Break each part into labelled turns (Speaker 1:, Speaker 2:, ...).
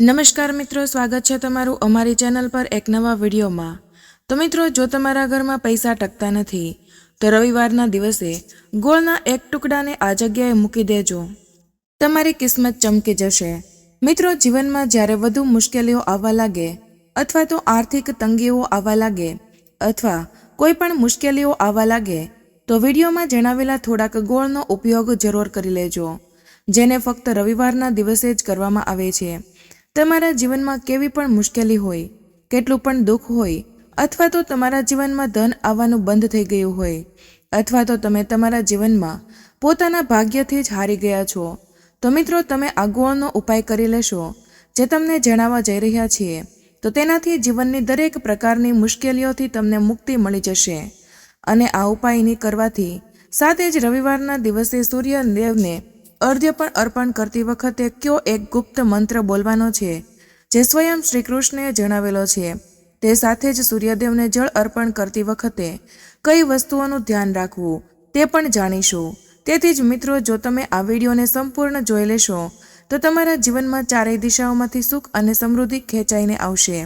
Speaker 1: નમસ્કાર મિત્રો, સ્વાગત છે તમારું અમારી ચેનલ પર એક નવા વિડીયોમાં. તો મિત્રો, જો તમારા ઘરમાં પૈસા ટકતા નથી, તો રવિવારના દિવસે ગોળના એક ટુકડાને આ જગ્યાએ મૂકી દેજો. તમારી કિસ્મત ચમકી જશે. મિત્રો, જીવનમાં જ્યારે વધુ મુશ્કેલીઓ આવવા લાગે, અથવા તો આર્થિક તંગીઓ આવવા લાગે, અથવા કોઈ પણ મુશ્કેલીઓ આવવા લાગે, તો વિડીયોમાં જણાવેલા થોડાક ગોળનો ઉપયોગ જરૂર કરી લેજો, જેને ફક્ત રવિવારના દિવસે જ કરવામાં આવે છે. તમારા જીવનમાં કેવી પણ મુશ્કેલી હોય, કેટલું પણ દુઃખ હોય, અથવા તો તમારા જીવનમાં ધન આવવાનું બંધ થઈ ગયું હોય, અથવા તો તમે તમારા જીવનમાં પોતાના ભાગ્યથી જ હારી ગયા છો, તો મિત્રો તમે આગુઓનો ઉપાય કરી લેશો. જે તમને જણાવવા જઈ રહ્યા છીએ, તો તેનાથી જીવનની દરેક પ્રકારની મુશ્કેલીઓથી તમને મુક્તિ મળી જશે. અને આ ઉપાયની કરવાથી સાથે જ રવિવારના દિવસે સૂર્યદેવને અર્ધ્ય પણ અર્પણ કરતી વખતે કયો એક ગુપ્ત મંત્ર બોલવાનો છે, જે સ્વયં શ્રી કૃષ્ણએ જણાવેલો છે, તે સાથે જ સૂર્યદેવને જળ અર્પણ કરતી વખતે કઈ વસ્તુઓનું ધ્યાન રાખવું, તે પણ જાણીશું. તેથી જ મિત્રો, જો તમે આ વિડીયોને સંપૂર્ણ જોઈ લેશો, તો તમારા જીવનમાં ચારેય દિશાઓમાંથી સુખ અને સમૃદ્ધિ ખેંચાઈને આવશે.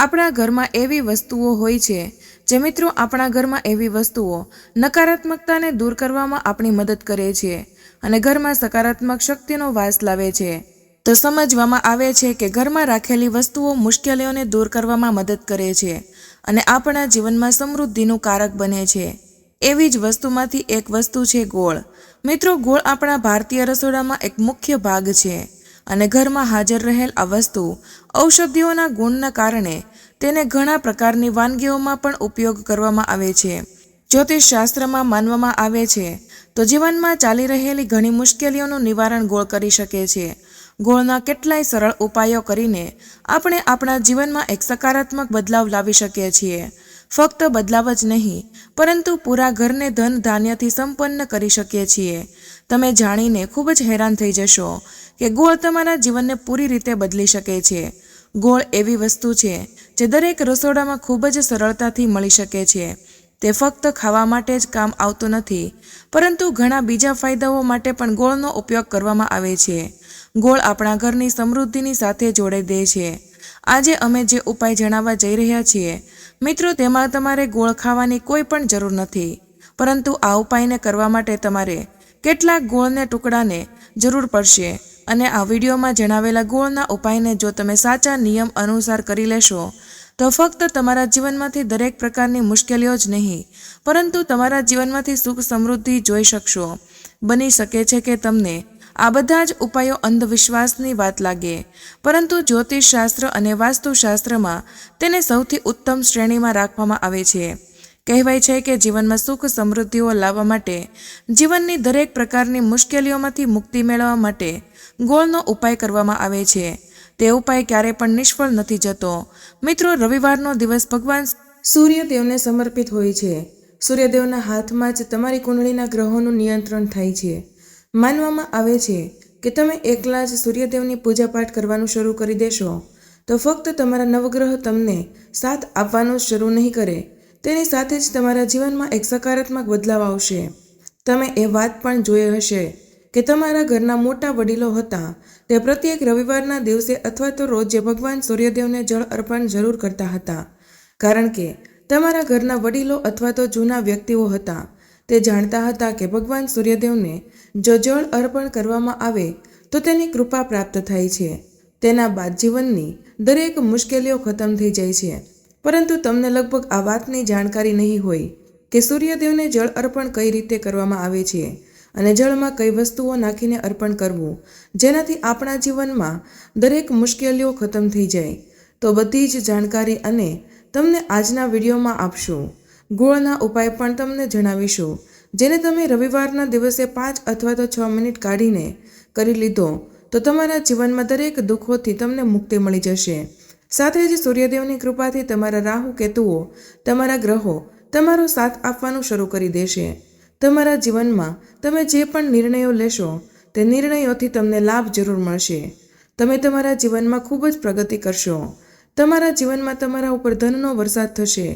Speaker 1: આપણા ઘરમાં એવી વસ્તુઓ હોય છે જે મિત્રો આપણા ઘરમાં એવી વસ્તુઓ નકારાત્મકતાને દૂર કરવામાં આપણી મદદ કરે છે અને ઘરમાં સકારાત્મક શક્તિનો વાસ લાવે છે. તો સમજવામાં આવે છે કે ઘરમાં રાખેલી વસ્તુઓ મુશ્કેલીઓને દૂર કરવામાં મદદ કરે છે અને આપણા જીવનમાં સમૃદ્ધિનું કારક બને છે. એવી જ વસ્તુમાંથી એક વસ્તુ છે ગોળ. મિત્રો, ગોળ આપણા ભારતીય રસોડામાં એક મુખ્ય ભાગ છે અને ઘરમાં હાજર રહેલ આ વસ્તુ ઔષધિઓના ગુણના કારણે તેને ઘણા પ્રકારની વાનગીઓમાં પણ ઉપયોગ કરવામાં આવે છે. જ્યોતિષ શાસ્ત્રમાં માનવામાં આવે છે, તો જીવનમાં ચાલી રહેલી ઘણી મુશ્કેલીઓનું નિવારણ ગોળ કરી શકે છે. ગોળના કેટલાય સરળ ઉપાયો કરીને આપણે આપણા જીવનમાં એક સકારાત્મક બદલાવ લાવી શકીએ છીએ. ફક્ત બદલાવ જ નહીં, પરંતુ પૂરા ઘરને ધન ધાન્યથી સંપન્ન કરી શકીએ છીએ. તમે જાણીને ખૂબ જ હેરાન થઈ જશો કે ગોળ તમારા જીવનને પૂરી રીતે બદલી શકે છે. ગોળ એવી વસ્તુ છે જે દરેક રસોડામાં ખૂબ જ સરળતાથી મળી શકે છે. તે ફક્ત ખાવા માટે જ કામ આવતું નથી, પરંતુ ઘણા બીજા ફાયદાઓ માટે પણ ગોળનો ઉપયોગ કરવામાં આવે છે. ગોળ આપણા ઘરની સમૃદ્ધિની સાથે જોડે દે છે. આજે અમે જે ઉપાય જણાવવા જઈ રહ્યા છીએ, મિત્રો તેમાં તમારે ગોળ ખાવાની કોઈ પણ જરૂર નથી, પરંતુ આ ઉપાયને કરવા માટે તમારે કેટલાક ગોળને ટુકડાને જરૂર પડશે. અને આ વિડીયોમાં જણાવેલા ગુણના ઉપાયને જો તમે સાચા નિયમ અનુસાર કરી લેશો, તો ફક્ત તમારા જીવનમાંથી દરેક પ્રકારની મુશ્કેલીઓ જ નહીં, પરંતુ તમારા જીવનમાંથી સુખ સમૃદ્ધિ જોઈ શકશો. બની શકે છે કે તમને આ બધા જ ઉપાયો અંધવિશ્વાસની વાત લાગે, પરંતુ જ્યોતિષશાસ્ત્ર અને વાસ્તુશાસ્ત્રમાં તેને સૌથી ઉત્તમ શ્રેણીમાં રાખવામાં આવે છે. કહેવાય છે કે જીવનમાં સુખ સમૃદ્ધિઓ લાવવા માટે જીવનની દરેક પ્રકારની મુશ્કેલીઓમાંથી મુક્તિ મેળવવા માટે ગોળનો ઉપાય કરવામાં આવે છે. તે ઉપાય ક્યારે પણ નિષ્ફળ નથી જતો. મિત્રો, રવિવારનો દિવસ ભગવાન સૂર્યદેવને સમર્પિત હોય છે. સૂર્યદેવના હાથમાં જ તમારી કુંડળીના ગ્રહોનું નિયંત્રણ થાય છે. માનવામાં આવે છે કે તમે એકલા જ સૂર્યદેવની પૂજાપાઠ કરવાનું શરૂ કરી દેશો, તો ફક્ત તમારા નવગ્રહ તમને સાથ આપવાનું શરૂ નહીં કરે. તેની સાથે જ તમારા જીવનમાં એક સકારાત્મક બદલાવ આવશે. તમે એ વાત પણ જોઈ હશે. કે તમારા ઘરના મોટા વડીલો હતા, તે પ્રત્યેક રવિવારના દિવસે અથવા તો રોજે ભગવાન સૂર્યદેવને જળ અર્પણ જરૂર કરતા હતા. કારણ કે, તમારા ઘરના વડીલો અથવા તો જૂના વ્યક્તિઓ હતા, તે જાણતા હતા કે ભગવાન સૂર્યદેવને જો જળ અર્પણ કરવામાં આવે, તો તેની કૃપા પ્રાપ્ત થાય છે. તેના બાદ જીવનની દરેક મુશ્કેલીઓ ખતમ થઈ જાય છે. પરંતુ તમને લગભગ આ વાતની જાણકારી નહીં હોય કે સૂર્યદેવને જળ અર્પણ કઈ રીતે કરવામાં આવે છે. અને જળમાં કઈ વસ્તુઓ નાખીને અર્પણ કરવું, જેનાથી આપણા જીવનમાં દરેક મુશ્કેલીઓ ખતમ થઈ જાય. તો બધી જ જાણકારી અને તમને આજના વિડીયોમાં આપશું. ગોળના ઉપાય પણ તમને જણાવીશું, જેને તમે રવિવારના દિવસે પાંચ અથવા તો છ મિનિટ કાઢીને કરી લીધો, તો તમારા જીવનમાં દરેક દુઃખોથી તમને મુક્તિ મળી જશે. સાથે જ સૂર્યદેવની કૃપાથી તમારા રાહુ કેતુઓ, તમારા ગ્રહો તમારો સાથ આપવાનું શરૂ કરી દેશે. તમારા જીવનમાં તમે જે પણ નિર્ણયો લેશો, તે નિર્ણયોથી તમને લાભ જરૂર મળશે. તમે તમારા જીવનમાં ખૂબ જ પ્રગતિ કરશો. તમારા જીવનમાં તમારા ઉપર ધનનો વરસાદ થશે.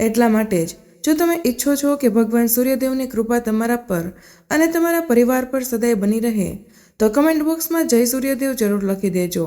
Speaker 1: એટલા માટે જ, જો તમે ઈચ્છો છો કે ભગવાન સૂર્યદેવની કૃપા તમારા પર અને તમારા પરિવાર પર સદાય બની રહે, તો કમેન્ટ બોક્સમાં જય સૂર્યદેવ જરૂર લખી દેજો.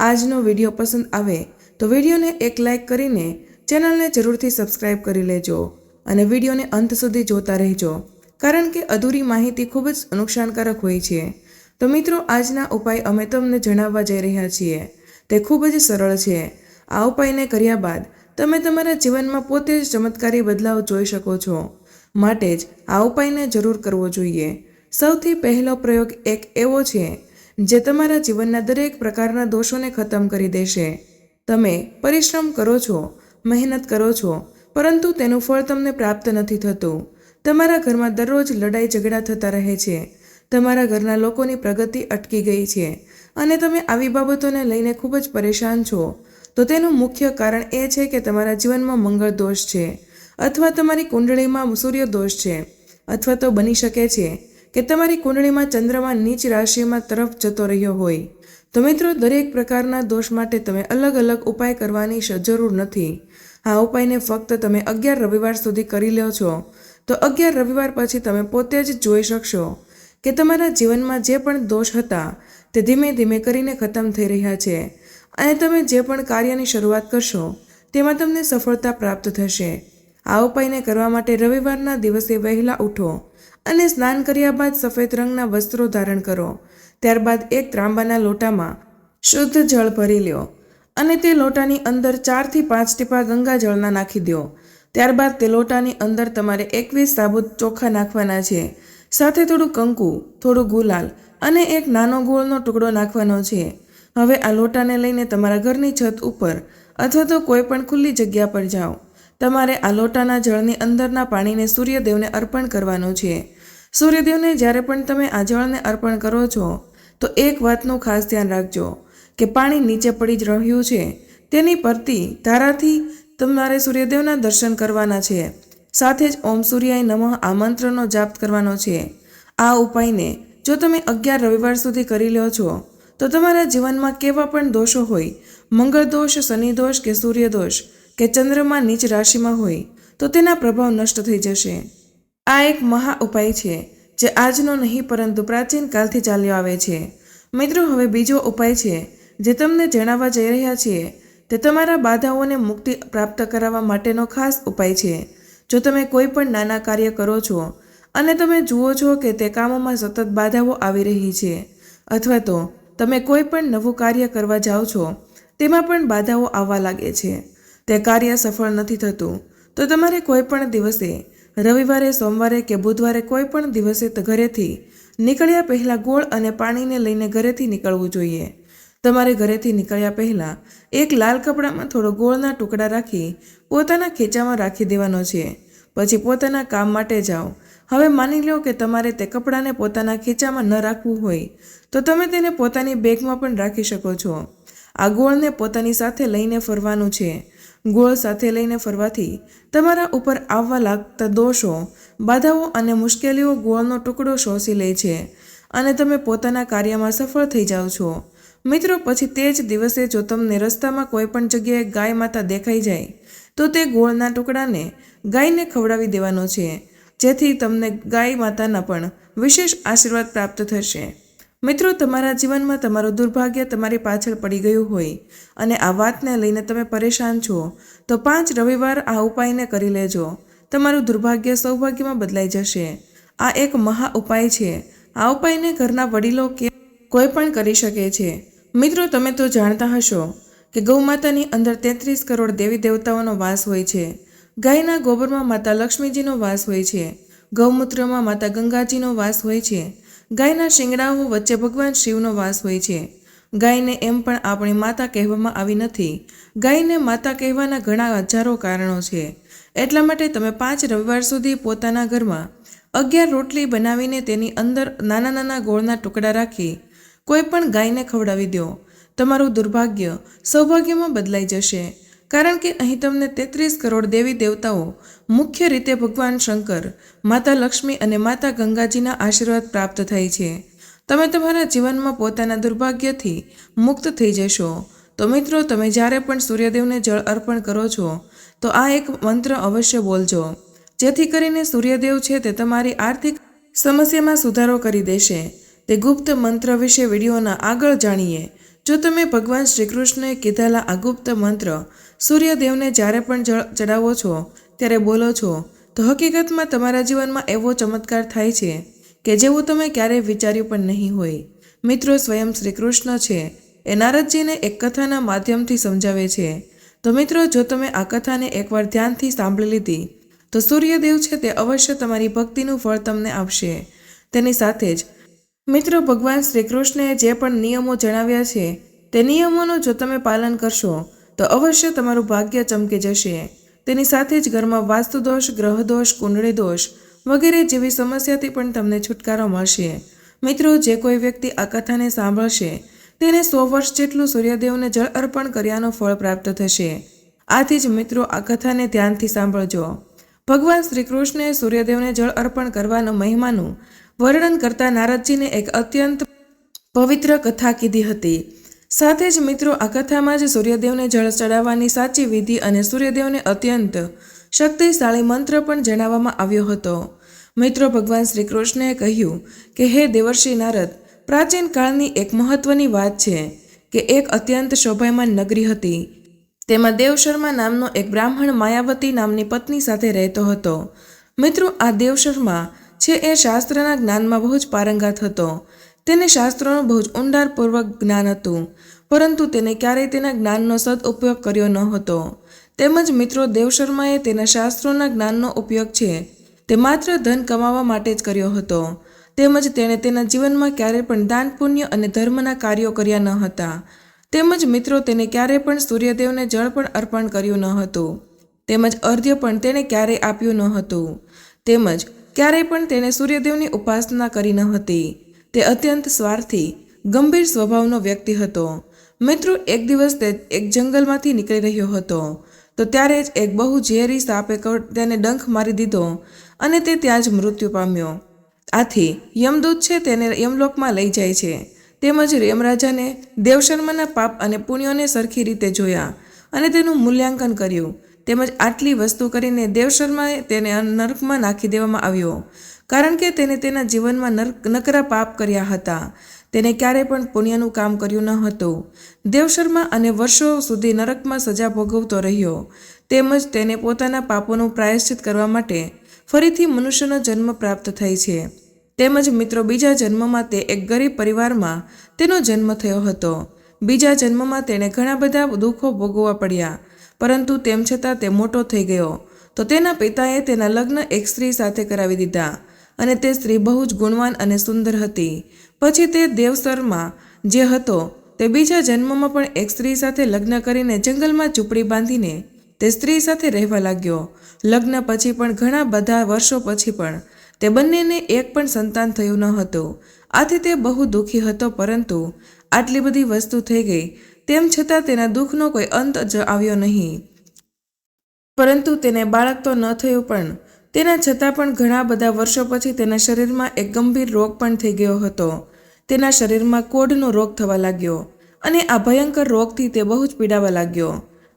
Speaker 1: આજનો વીડિયો પસંદ આવે, તો વિડીયોને એક લાઈક કરીને ચેનલને જરૂરથી સબસ્ક્રાઇબ કરી લેજો અને વિડીયોને અંત સુધી જોતા રહેજો. કારણ કે અધૂરી માહિતી ખૂબ જ નુકસાનકારક હોય છે. તો મિત્રો, આજના ઉપાય અમે તમને જણાવવા જઈ રહ્યા છીએ. તે ખૂબ જ સરળ છે. આ ઉપાયને કર્યા બાદ તમે તમારા જીવનમાં પોતે જ ચમત્કારી બદલાવ જોઈ શકો છો. માટે જ આ ઉપાયને જરૂર કરવો જોઈએ. સૌથી પહેલો પ્રયોગ એક એવો છે, જે તમારા જીવનના દરેક પ્રકારના દોષોને ખતમ કરી દેશે. તમે પરિશ્રમ કરો છો, મહેનત કરો છો, પરંતુ તેનું ફળ તમને પ્રાપ્ત નથી થતું. તમારા ઘરમાં દરરોજ લડાઈ ઝઘડા થતા રહે છે. તમારા ઘરના લોકોની પ્રગતિ અટકી ગઈ છે અને તમે આવી બાબતોને લઈને ખૂબ જ પરેશાન છો. તો તેનું મુખ્ય કારણ એ છે કે તમારા જીવનમાં મંગળ દોષ છે અથવા તમારી કુંડળીમાં સૂર્ય દોષ છે અથવા તો બની શકે છે કે તમારી કુંડળીમાં ચંદ્રમાં નીચ રાશિમાં તરફ જતો રહ્યો હોય. તો મિત્રો, દરેક પ્રકારના દોષ માટે તમે અલગ અલગ ઉપાય કરવાની જરૂર નથી. આ ઉપાયને ફક્ત તમે અગિયાર રવિવાર સુધી કરી લો છો. તો અગિયાર રવિવાર પછી તમે પોતે જ જોઈ શકશો કે તમારા જીવનમાં જે પણ દોષ હતા તે ધીમે ધીમે કરીને ખતમ થઈ રહ્યા છે અને તમે જે પણ કાર્યની શરૂઆત કરશો, તેમાં તમને સફળતા પ્રાપ્ત થશે. આ ઉપાયને કરવા માટે રવિવારના દિવસે વહેલા ઉઠો અને સ્નાન કર્યા બાદ સફેદ રંગના વસ્ત્રો ધારણ કરો. ત્યારબાદ એક ત્રાંબાના લોટામાં શુદ્ધ જળ ભરી લ્યો અને તે લોટાની અંદર ચારથી પાંચ ટીપા ગંગા જળના નાખી દો ત્યારબાદ તે લોટાની અંદર તમારે એકવીસ સાબુત ચોખા નાખવાના છે. સાથે થોડું કંકુ, થોડું ગુલાલ અને એક નાનો ગોળનો ટુકડો નાખવાનો છે. હવે આ લોટાને લઈને તમારા ઘરની છત ઉપર અથવા તો કોઈ પણ ખુલ્લી જગ્યા પર જાઓ. તમારે આ લોટાના જળની અંદરના પાણીને સૂર્યદેવને અર્પણ કરવાનું છે. સૂર્યદેવને જ્યારે પણ તમે આ જળને અર્પણ કરો છો, તો એક વાતનું ખાસ ધ્યાન રાખજો, કે પાણી નીચે પડી જ રહ્યું છે. તેની પરતી ધારાથી તમારે સૂર્યદેવના દર્શન કરવાના છે. સાથે જ ઓમ સૂર્યાય નમઃ આ મંત્રનો જાપ કરવાનો છે. આ ઉપાયને જો તમે અગિયાર રવિવાર સુધી કરી લો છો, તો તમારા જીવનમાં કેવા પણ દોષો હોય મંગળ દોષ શનિ દોષ કે સૂર્ય દોષ કે ચંદ્રમાં નીચ રાશિમાં હોય, તો તેના પ્રભાવ નષ્ટ થઈ જશે. આ એક મહા ઉપાય છે, જે આજનો નહીં પરંતુ પ્રાચીન કાલથી ચાલ્યો આવે છે. મિત્રો, હવે બીજો ઉપાય છે, જે તમને જણાવવા જઈ રહ્યા છીએ તે તમારા બાધાઓને મુક્તિ પ્રાપ્ત કરાવવા માટેનો ખાસ ઉપાય છે. જો તમે કોઈ પણ નાના કાર્ય કરો છો અને તમે જુઓ છો કે તે કામોમાં સતત બાધાઓ આવી રહી છે, અથવા તો તમે કોઈ પણ નવું કાર્ય કરવા જાઓ છો, તેમાં પણ બાધાઓ આવવા લાગે છે. તે કાર્ય સફળ નથી થતું, તો તમારે કોઈ પણ દિવસે, રવિવારે, સોમવારે કે બુધવારે કોઈ પણ દિવસે ઘરેથી નીકળ્યા પહેલાં ગોળ અને પાણીને લઈને ઘરેથી નીકળવું જોઈએ. તમારે ઘરેથી નીકળ્યા પહેલાં એક લાલ કપડામાં થોડો ગોળના ટુકડા રાખી પોતાના ખીચામાં રાખી દેવાનો છે. પછી પોતાના કામ માટે જાઓ. હવે માની લો કે તમારે તે કપડાને પોતાના ખીચામાં ન રાખવું હોય, તો તમે તેને પોતાની બેગમાં પણ રાખી શકો છો. આ ગોળને પોતાની સાથે લઈને ફરવાનું છે. ગોળ સાથે લઈને ફરવાથી તમારા ઉપર આવવા લાગતા દોષો, બાધાઓ અને મુશ્કેલીઓ ગોળનો ટુકડો શોષી લે છે અને તમે પોતાના કાર્યમાં સફળ થઈ જાઓ છો. મિત્રો, પછી તે જ દિવસે જો તમને રસ્તામાં કોઈ પણ જગ્યાએ ગાય માતા દેખાઈ જાય, તો તે ગોળના ટુકડાને ગાયને ખવડાવી દેવાનો છે, જેથી તમને ગાય માતાના પણ વિશેષ આશીર્વાદ પ્રાપ્ત થશે. મિત્રો, તમારા જીવનમાં તમારું દુર્ભાગ્ય તમારી પાછળ પડી ગયું હોય અને આ વાતને લઈને તમે પરેશાન છો, તો પાંચ રવિવાર આ ઉપાયને કરી લેજો. તમારું દુર્ભાગ્ય સૌભાગ્યમાં બદલાઈ જશે. આ એક મહા ઉપાય છે. આ ઉપાયને ઘરના વડીલો કે કોઈ પણ કરી શકે છે. મિત્રો, તમે તો જાણતા હશો કે ગૌમાતાની અંદર તેત્રીસ કરોડ દેવી દેવતાઓનો વાસ હોય છે. ગાયના ગોબરમાં માતા લક્ષ્મીજીનો વાસ હોય છે. ગૌમૂત્રમાં માતા ગંગાજીનો વાસ હોય છે. ગાયના શિંગડાઓ વચ્ચે ભગવાન શિવનો વાસ હોય છે. ગાયને એમ પણ આપણી માતા કહેવામાં આવી નથી. ગાયને માતા કહેવાના ઘણા હજારો કારણો છે. એટલા માટે તમે પાંચ રવિવાર સુધી પોતાના ઘરમાં અગિયાર રોટલી બનાવીને તેની અંદર નાના નાના ગોળના ટુકડા રાખી કોઈ પણ ગાયને ખવડાવી દો. તમારું દુર્ભાગ્ય સૌભાગ્યમાં બદલાઈ જશે. કારણ કે અહીં તમને તેત્રીસ કરોડ દેવી દેવતાઓ, મુખ્ય રીતે ભગવાન શંકર, માતા લક્ષ્મી અને માતા ગંગાજીના આશીર્વાદ પ્રાપ્ત થાય છે. તમે તમારા જીવનમાં પોતાના દુર્ભાગ્યથી મુક્ત થઈ જશો. તો મિત્રો, તમે જ્યારે પણ સૂર્યદેવને જળ અર્પણ કરો છો, તો આ એક મંત્ર અવશ્ય બોલજો. જેથી કરીને સૂર્યદેવ છે તે તમારી આર્થિક સમસ્યામાં સુધારો કરી દેશે. તે ગુપ્ત મંત્ર વિશે વિડીયોના આગળ જાણીએ. જો તમે ભગવાન શ્રી કૃષ્ણએ કીધેલા આ ગુપ્ત મંત્ર સૂર્યદેવને જ્યારે પણ ચડાવો છો, ત્યારે બોલો છો, તો હકીકતમાં તમારા જીવનમાં એવો ચમત્કાર થાય છે કે જેવું તમે ક્યારેય વિચાર્યું પણ નહીં હોય. મિત્રો, સ્વયં શ્રી કૃષ્ણ છે. એ નારદજીને એક કથાના માધ્યમથી સમજાવે છે. તો મિત્રો, જો તમે આ કથાને એકવાર ધ્યાનથી સાંભળી લીધી, તો સૂર્યદેવ છે તે અવશ્ય તમારી ભક્તિનું ફળ તમને આપશે. તેની સાથે જ મિત્રો, ભગવાન શ્રી કૃષ્ણે જે પણ નિયમો જણાવ્યા છે, તે નિયમોનું જો તમે પાલન કરશો, તો અવશ્ય તમારું ભાગ્ય ચમકી જશે. તેની સાથે જ ઘરમાં વાસ્તુદોષ, ગ્રહદોષ કુંડળી દોષ વગેરે જેવી સમસ્યાથી પણ તમને છુટકારો મળશે. મિત્રો, જે કોઈ વ્યક્તિ આ કથાને સાંભળશે, તેને સો વર્ષ જેટલું સૂર્યદેવને જળ અર્પણ કર્યાનો ફળ પ્રાપ્ત થશે. આથી જ મિત્રો, આ કથાને ધ્યાનથી સાંભળજો. ભગવાન શ્રી કૃષ્ણએ સૂર્યદેવને જળ અર્પણ કરવાનો મહિમાનું વર્ણન કરતા નારદજીને એક અત્યંત પવિત્ર કથા કીધી હતી. સાથે જ મિત્રો, આ કથામાં જ સૂર્યદેવને જળ ચડાવવાની સાચી વિધિ અને સૂર્યદેવને અત્યંત શક્તિશાળી મંત્ર પણ જણાવવામાં આવ્યો હતો. મિત્રો, ભગવાન શ્રી કૃષ્ણએ કહ્યું કે, હે દેવર્ષિ નારદ, પ્રાચીન કાળની એક મહત્વની વાત છે કે, એક અત્યંત શોભાયમાન નગરી હતી. તેમાં દેવશર્મા નામનો એક બ્રાહ્મણ માયાવતી નામની પત્ની સાથે રહેતો હતો. મિત્રો, આ દેવશર્મા છે એ શાસ્ત્રના જ્ઞાનમાં બહુ જ પારંગત હતો. તેને શાસ્ત્રોનું બહુ જ ઊંડાણપૂર્વક જ્ઞાન હતું, પરંતુ તેને ક્યારેય તેના જ્ઞાનનો સદઉપયોગ કર્યો ન હતો. તેમજ મિત્રો દેવશર્માએ તેના શાસ્ત્રોના જ્ઞાનનો ઉપયોગ છે, તે માત્ર ધન કમાવા માટે જ કર્યો હતો. તેમજ તેણે તેના જીવનમાં ક્યારેય પણ દાન, પુણ્ય અને ધર્મના કાર્યો કર્યા ન હતા. તેમજ મિત્રો, તેને ક્યારેય પણ સૂર્યદેવને જળ પણ અર્પણ કર્યું ન હતું. તેમજ અર્ધ્ય પણ તેણે ક્યારેય આપ્યું ન હતું. તેમજ ક્યારેય પણ તેણે સૂર્યદેવની ઉપાસના કરી ન હતી. તે અત્યંત સ્વાર્થી, ગંભીર સ્વભાવનો વ્યક્તિ હતો. મિત્રો, એક દિવસ તે એક જંગલમાંથી નીકળી રહ્યો હતો. તો ત્યારે જ એક બહુ ઝેરી સાપે તેને ડંખ મારી દીધો અને તે ત્યાં જ મૃત્યુ પામ્યો. આથી, યમદૂત છે તેને યમલોકમાં લઈ જાય છે. તેમજ યમરાજાને દેવશર્માના પાપ અને પુણ્યોને સરખી રીતે જોયા અને તેનું મૂલ્યાંકન કર્યું. તેમજ આટલી વસ્તુ કરીને દેવશર્માએ તેને નરકમાં નાખી દેવામાં આવ્યો. કારણ કે તેને તેના જીવનમાં નરક નકરા પાપ કર્યા હતા. તેને ક્યારેય પણ પુણ્યનું કામ કર્યું ન હતું. દેવશર્મા અને વર્ષો સુધી નરકમાં સજા ભોગવતો રહ્યો. તેમજ તેને પોતાના પાપોનું પ્રાયશ્ચિત કરવા માટે ફરીથી મનુષ્યનો જન્મ પ્રાપ્ત થઈ છે. તેમજ મિત્રો, બીજા જન્મમાં તે એક ગરીબ પરિવારમાં તેનો જન્મ થયો હતો. બીજા જન્મમાં તેણે ઘણા બધા દુઃખો ભોગવવા પડ્યા. પરંતુ તેમ છતાં તે મોટો થઈ ગયો. તો તેના પિતાએ તેના લગ્ન એક સ્ત્રી સાથે કરાવી દીધા અને તે સ્ત્રી બહુ જ ગુણવાન અને સુંદર હતી. પછી તે દેવસરમાં જે હતો, તે બીજા જન્મમાં પણ એક સ્ત્રી સાથે લગ્ન કરીને જંગલમાં ઝૂંપડી બાંધીને તે સ્ત્રી સાથે રહેવા લાગ્યો. લગ્ન પછી પણ ઘણા બધા વર્ષો પછી પણ તે બંનેને એક પણ સંતાન થયું ન હતું. આથી તે બહુ દુઃખી હતો, પરંતુ આટલી બધી વસ્તુ થઈ ગઈ તેમ છતાં તેના દુઃખનો કોઈ અંત જ આવ્યો નહીં. પરંતુ તેને બાળક તો ન થયું પણ, તેના છતાં પણ ઘણા બધા વર્ષો પછી તેના શરીરમાં એક ગંભીર રોગ પણ થઈ ગયો હતો. તેના શરીરમાં કોઢનો રોગ થવા લાગ્યો અને આ ભયંકર રોગથી તે બહુ જ પીડાવા લાગ્યો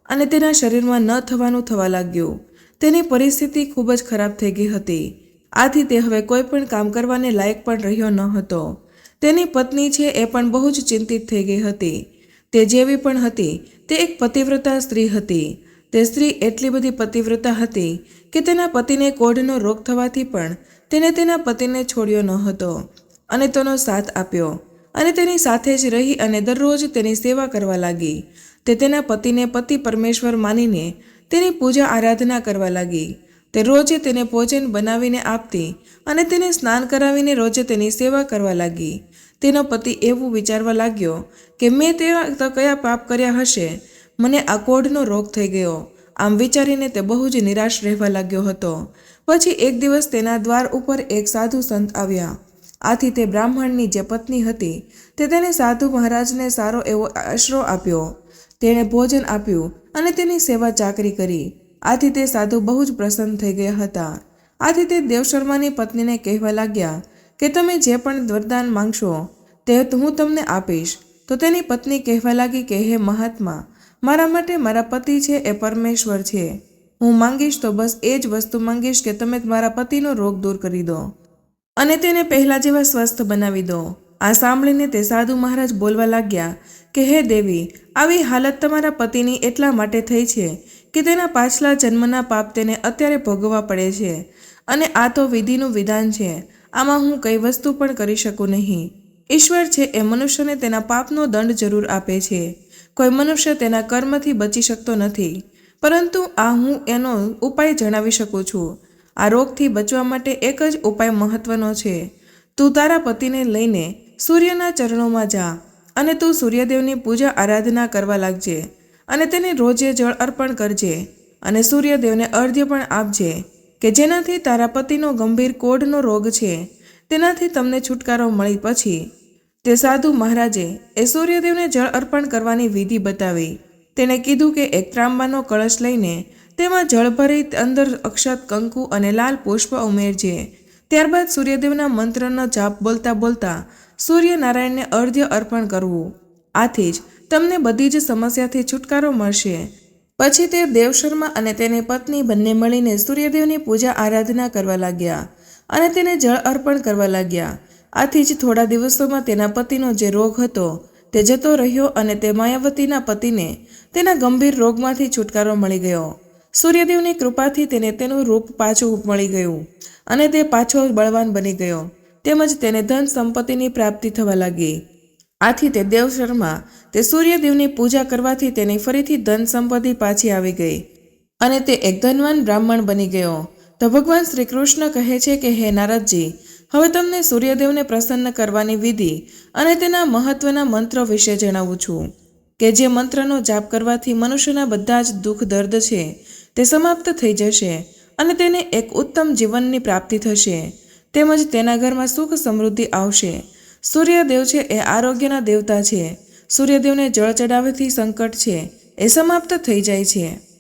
Speaker 1: અને તેના શરીરમાં ન થવાનું થવા લાગ્યું. તેની પરિસ્થિતિ ખૂબ જ ખરાબ થઈ ગઈ હતી. આથી તે હવે કોઈ પણ કામ કરવાને લાયક પણ રહ્યો ન હતો. તેની પત્ની છે એ પણ બહુ જ ચિંતિત થઈ ગઈ હતી. તે જેવી પણ હતી, તે એક પતિવ્રતા સ્ત્રી હતી. તે સ્ત્રી એટલી બધી પતિવ્રતા હતી કે તેના પતિને કોઢનો રોગ થવાથી પણ તેને તેના પતિને છોડ્યો ન હતો અને તેનો સાથ આપ્યો. અને તેની સાથે જ રહી અને દરરોજ તેની સેવા કરવા લાગી. તે તેના પતિને પતિ પરમેશ્વર માનીને તેની પૂજા આરાધના કરવા લાગી. તે રોજે તેને ભોજન બનાવીને આપતી અને તેને સ્નાન કરાવીને રોજે તેની સેવા કરવા લાગી. તેનો પતિ એવું વિચારવા લાગ્યો કે મેં તેવા તો કયા પાપ કર્યા હશે? મને આ કોઢનો રોગ થઈ ગયો. આમ વિચારીને તે બહુ જ નિરાશ રહેવા લાગ્યો હતો. પછી એક દિવસ તેના દ્વાર ઉપર એક સાધુ સંત આવ્યા. આથી તે બ્રાહ્મણની જે પત્ની હતી, તે તેને સાધુ મહારાજને સારો એવો આશરો આપ્યો. તેણે ભોજન આપ્યું અને તેની સેવા ચાકરી કરી. આથી તે સાધુ બહુ જ પ્રસન્ન થઈ ગયા હતા. આથી તે દેવશર્માની પત્નીને કહેવા લાગ્યા કે તમે જે પણ વરદાન માંગશો તે હું તમને આપીશ. તો તેની પત્ની કહેવા લાગી કે, હે મહાત્મા, મારા માટે મારા પતિ છે, એ પરમેશ્વર છે. હું માંગીશ તો બસ એ જ વસ્તુ માંગીશ કે તમે મારા પતિનો રોગ દૂર કરી દો અને તેને પહેલા જેવા સ્વસ્થ બનાવી દો. આ સાંભળીને તે સાધુ મહારાજ બોલવા લાગ્યા કે, હે દેવી, આવી હાલત તમારા પતિની એટલા માટે થઈ છે કે તેના પાછલા જન્મના પાપ તેને અત્યારે ભોગવવા પડે છે અને આ તો વિધિનું વિધાન છે. આમાં હું કઈ વસ્તુ પણ કરી શકું નહીં. ઈશ્વર છે એ મનુષ્યને તેના પાપનો દંડ જરૂર આપે છે. કોઈ મનુષ્ય તેના કર્મથી બચી શકતો નથી. પરંતુ આ હું એનો ઉપાય જણાવી શકું છું. આ રોગથી બચવા માટે એક જ ઉપાય મહત્વનો છે. તું તારા પતિને લઈને સૂર્યના ચરણોમાં જા અને તું સૂર્યદેવની પૂજા આરાધના કરવા લાગજે અને તેને રોજે જળ અર્પણ કરજે અને સૂર્યદેવને અર્ધ્ય પણ આપજે કે જેનાથી તારા પતિનો ગંભીર કોઢનો રોગ છે. તેનાથી તમને છુટકારો મળી પછી તે સાધુ મહારાજે એ સૂર્યદેવને જળ અર્પણ કરવાની વિધિ બતાવી. તેણે કીધું કે એક ત્રાંબાનો કળશ લઈને તેમાં જળ ભરી અંદર અક્ષત કંકુ અને લાલ પુષ્પ ઉમેરજે. ત્યારબાદ સૂર્યદેવના મંત્રનો જાપ બોલતા બોલતા સૂર્યનારાયણને અર્ધ્ય અર્પણ કરવું. આથી જ તમને બધી જ સમસ્યાથી છુટકારો મળશે. પછી તે દેવશર્મા અને તેની પત્ની બંને મળીને સૂર્યદેવની પૂજા આરાધના કરવા લાગ્યા. અને તેને જળ અર્પણ કરવા લાગ્યા. આથી જ થોડા દિવસોમાં તેના પતિનો જે રોગ હતો, તે જતો રહ્યો અને તે માયાવતીના પતિને તેના ગંભીર રોગમાંથી છુટકારો મળી ગયો. સૂર્યદેવની કૃપાથી તેને તેનું રૂપ પાછું મળી ગયું અને તે પાછો બળવાન બની ગયો. તેમજ તેને ધન સંપત્તિની પ્રાપ્તિ થવા લાગી. આથી તે દેવશર્મા તે સૂર્યદેવની પૂજા કરવાથી તેની ફરીથી ધન સંપત્તિ પાછી આવી ગઈ અને તે એક ધનવાન બ્રાહ્મણ બની ગયો. તો ભગવાન શ્રી કૃષ્ણ કહે છે કે, હે નારદજી, હવે તમને સૂર્યદેવને પ્રસન્ન કરવાની વિધિ અને તેના મહત્વના મંત્ર વિશે જણાવું છું, કે જે મંત્રનો જાપ કરવાથી મનુષ્યના બધા જ દુઃખ દર્દ છે, તે સમાપ્ત થઈ જશે અને તેને એક ઉત્તમ જીવનની પ્રાપ્તિ થશે. તેમજ તેના ઘરમાં સુખ સમૃદ્ધિ આવશે. સૂર્યદેવ છે એ આરોગ્યના દેવતા છે. સૂર્યદેવને જળ ચડાવવાથી સંકટ છે, એ સમાપ્ત થઈ જાય છે.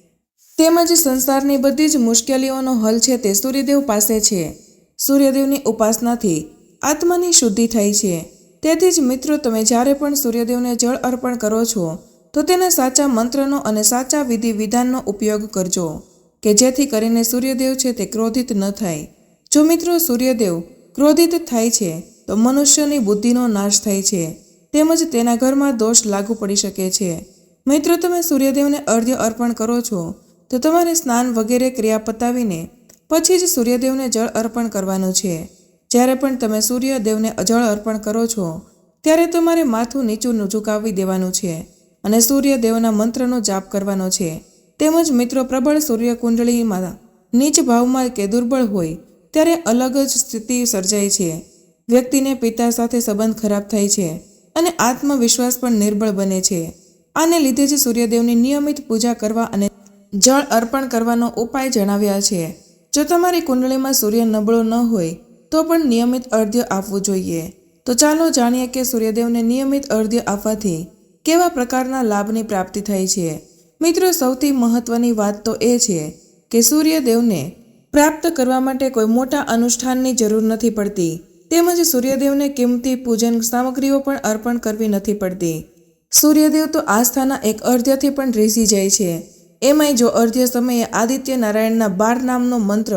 Speaker 1: તેમજ સંસારની બધી જ મુશ્કેલીઓનો હલ છે તે સૂર્યદેવ પાસે છે. સૂર્યદેવની ઉપાસનાથી આત્માની શુદ્ધિ થાય છે. તેથી જ મિત્રો, તમે જ્યારે પણ સૂર્યદેવને જળ અર્પણ કરો છો, તો તેના સાચા મંત્રનો અને સાચા વિધિ વિધાનનો ઉપયોગ કરજો, કે જેથી કરીને સૂર્યદેવ છે તે ક્રોધિત ન થાય. જો મિત્રો, સૂર્યદેવ ક્રોધિત થાય છે, તો મનુષ્યની બુદ્ધિનો નાશ થાય છે, તેમજ તેના ઘરમાં દોષ લાગુ પડી શકે છે. મિત્રો, તમે સૂર્યદેવને અર્ધ્ય અર્પણ કરો છો તો તમારે સ્નાન વગેરે ક્રિયા પતાવીને પછી જ સૂર્યદેવને જળ અર્પણ કરવાનું છે. જ્યારે પણ તમે સૂર્યદેવને અજળ અર્પણ કરો છો, ત્યારે તમારે માથું નીચું ઝુકાવી દેવાનું છે અને સૂર્યદેવના મંત્રનો જાપ કરવાનો છે. તેમજ મિત્રો, પ્રબળ સૂર્યકુંડળીમાં નીચ ભાવમાં કે દુર્બળ હોય, ત્યારે અલગ જ સ્થિતિ સર્જાય છે. વ્યક્તિને પિતા સાથે સંબંધ ખરાબ થાય છે અને આત્મવિશ્વાસ પણ નિર્બળ બને છે. આને લીધે જ સૂર્યદેવની નિયમિત પૂજા કરવા અને જળ અર્પણ કરવાનો ઉપાય જણાવ્યા છે. જો તમારી કુંડળીમાં સૂર્ય નબળો ન હોય, તો પણ નિયમિત અર્ધ્ય આપવું જોઈએ. તો ચાલો જાણીએ કે સૂર્યદેવને નિયમિત અર્ધ્ય આપવાથી કેવા પ્રકારના લાભની પ્રાપ્તિ થાય છે. મિત્રો, સૌથી મહત્વની વાત તો એ છે કે સૂર્યદેવને પ્રાપ્ત કરવા માટે કોઈ મોટા અનુષ્ઠાનની જરૂર નથી પડતી. તેમજ સૂર્યદેવને કિંમતી પૂજન સામગ્રીઓ પણ અર્પણ કરવી નથી પડતી. સૂર્યદેવ તો આસ્થાના એક અર્ધ્યથી પણ રીસી જાય છે. એમાંય જો અર્ધ્ય સમયે આદિત્ય નારાયણના બાર નામનો મંત્ર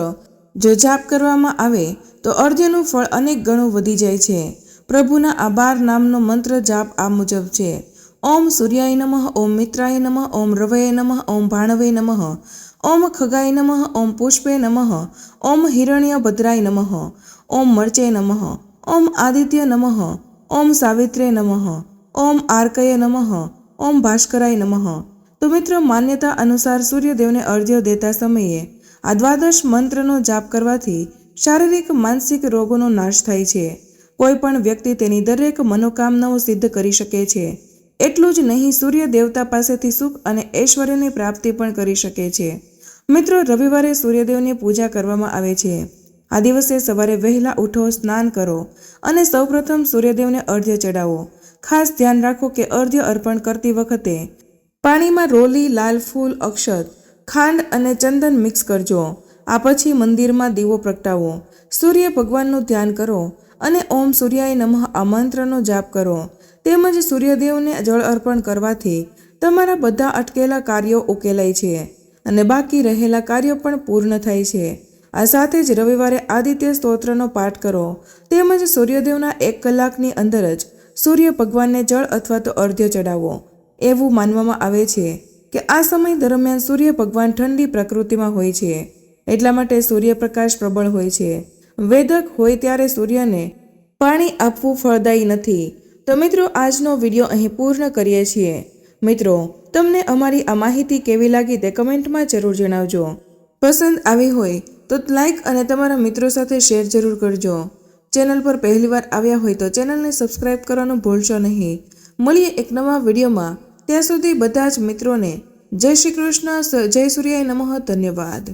Speaker 1: જો જાપ કરવામાં આવે તો અર્ધ્યનું ફળ અનેક ગણું વધી જાય છે પ્રભુના આ બાર નામનો મંત્ર જાપ આ મુજબ છે ઓમ સૂર્યાય નમઃ ઓમ મિત્રાય નમઃ ઓમ રવયે નમઃ ઓમ ભાણવે નમઃ ઓમ ખગાય નમઃ ઓમ પુષ્પે નમઃ ઓમ હિરણ્ય ભદ્રાય નમઃ ઓમ મરચે નમઃ ઓમ આદિત્ય નમઃ ઓમ સાવિત્રે નમઃ ઓમ આર્કય નમઃ ઓમ ભાસ્કરાય નમઃ તો મિત્રો માન્યતા અનુસાર સૂર્યદેવને અર્ધ્ય દેતા સમયે આ દ્વાદશ મંત્રનો જાપ કરવાથી શારીરિક, માનસિક રોગોનો નાશ થાય છે. કોઈ પણ વ્યક્તિ તેની દરેક મનોકામનાઓ સિદ્ધ કરી શકે છે. એટલું જ નહીં, સૂર્ય દેવતા પાસેથી સુખ અને ઐશ્વર્યની પ્રાપ્તિ પણ કરી શકે છે. મિત્રો, રવિવારે સૂર્યદેવની પૂજા કરવામાં આવે છે. આ દિવસે સવારે વહેલા ઉઠો, સ્નાન કરો અને સૌપ્રથમ સૂર્યદેવને અર્ધ્ય ચડાવો ખાસ ધ્યાન રાખો કે અર્ધ્ય અર્પણ કરતી વખતે પાણીમાં રોલી, લાલ ફૂલ અક્ષત ખાંડ અને ચંદન મિક્સ કરજો. આ પછી મંદિરમાં દીવો પ્રગટાવો. સૂર્ય ભગવાનનું ધ્યાન કરો અને ઓમ સૂર્યાય નમઃ આ મંત્રનો જાપ કરો. તેમજ સૂર્યદેવને જળ અર્પણ કરવાથી તમારા બધા અટકેલા કાર્યો ઉકેલાય છે અને બાકી રહેલા કાર્યો પણ પૂર્ણ થાય છે. આ સાથે જ રવિવારે આદિત્ય સ્તોત્રનો પાઠ કરો. તેમજ સૂર્યદેવના એક કલાકની અંદર જ સૂર્ય ભગવાનને જળ અથવા તો અર્ધ્ય ચડાવો એવું માનવામાં આવે છે કે આ સમય દરમિયાન સૂર્ય ભગવાન ઠંડી પ્રકૃતિમાં હોય છે. એટલા માટે સૂર્યપ્રકાશ પ્રબળ હોય છે. વેદક હોય ત્યારે સૂર્યને પાણી આપવું ફળદાયી નથી. તો મિત્રો, આજનો વીડિયો અહીં પૂર્ણ કરીએ છીએ. મિત્રો, તમને અમારી આ માહિતી કેવી લાગી તે કમેન્ટમાં જરૂર જણાવજો. પસંદ આવી હોય તો લાઈક અને તમારા મિત્રો સાથે શેર જરૂર કરજો. ચેનલ પર પહેલીવાર આવ્યા હોય તો ચેનલને સબસ્ક્રાઇબ કરવાનું ભૂલશો નહીં. મળીએ એક નવા વિડીયોમાં. ત્યાં સુધી બધા જ મિત્રોને જય શ્રી કૃષ્ણ જય સૂર્યાય નમઃ ધન્યવાદ.